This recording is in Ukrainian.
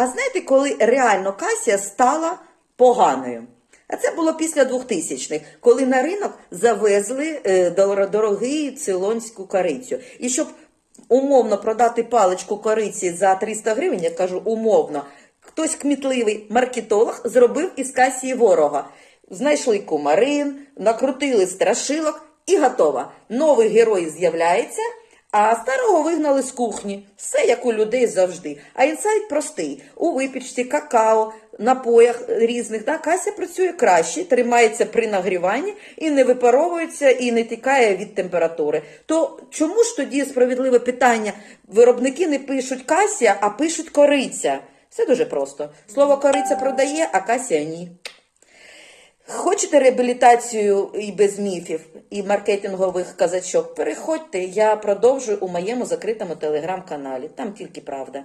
А знаєте, коли реально касія стала поганою? А це було після 2000-х, коли на ринок завезли е, дор- дорогий цилонську корицю. І щоб умовно продати паличку кориці за 300 гривень, я кажу умовно, хтось кмітливий маркетолог зробив із касії ворога. Знайшли кумарин, накрутили страшилок і готово. Новий герой з'являється, а старого вигнали з кухні. Все як у людей завжди. А інсайт простий: у випічці, какао, напоях різних. Да, кася працює краще, тримається при нагріванні і не випаровується, і не тікає від температури. То чому ж тоді справедливе питання? Виробники не пишуть касія, а пишуть кориця. Все дуже просто. Слово кориця продає, а касія ні. Хочете реабілітацію і без міфів, і маркетингових казачок? Переходьте, я продовжую у моєму закритому телеграм-каналі. Там тільки правда.